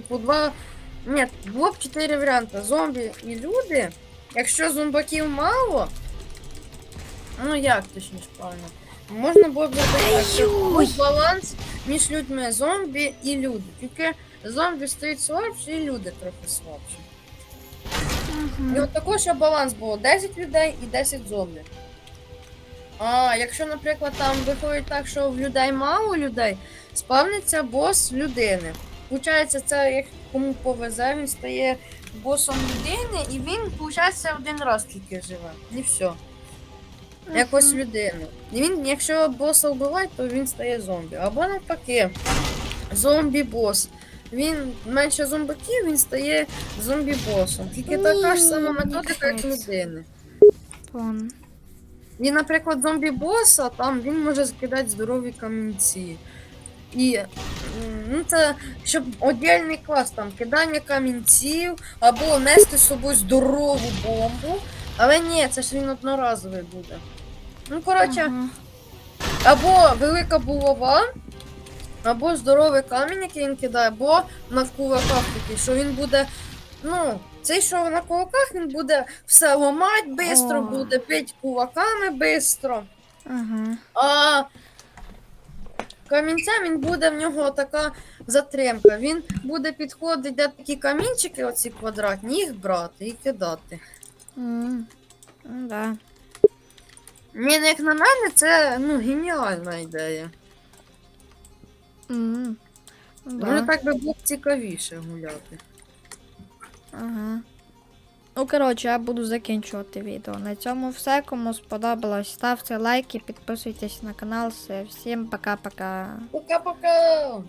типу, два. Ні, було б чотири варіанти: зомбі і люди. Якщо зомбаків мало. Ну як точніше правильно? Можна було б зробити баланс між людьми зомбі і люди. Тільки зомбі стають слабші і люди трохи слабші. І от також щоб баланс було 10 людей і 10 зомбі. А якщо, наприклад, там виходить так, що в людей мало людей, спавниться бос людини. Получається, це як кому повезе, він стає босом людини, і він, виходить, один раз тільки живе. І все. Якось людину. І він, якщо боса вбивають, то він стає зомбі. Або навпаки, зомбі-бос. Він менше зомбаків, він стає зомбі-босом. Тільки така ж сама методика, як людини. І, наприклад, зомбі-боса, там він може скидати здорові камінці. І ну, це щоб отдельний клас там кидання камінців або нести з собою здорову бомбу. Але ні, це ж він одноразовий буде. Ну, коротше, Ага. або велика булава, або здоровий камінь, який він кидає, або на кулаках такий, що він буде. Ну, цей, що на кулаках, він буде все ламати швидко, буде бити кулаками швидко. Ага. А камінцем він буде в нього така затримка. Він буде підходити, де такі камінчики, оці квадратні, їх брати і кидати. М. Ну да. Ні, ну, як на мене, це ну, геніальна ідея. Ну Може да. так би було цікавіше гуляти. Ага. Ну, коротше, я буду закінчувати відео. На цьому все. Кому сподобалось, ставте лайки, підписуйтесь на канал. Все. Всім пока-пока. Пока-пока!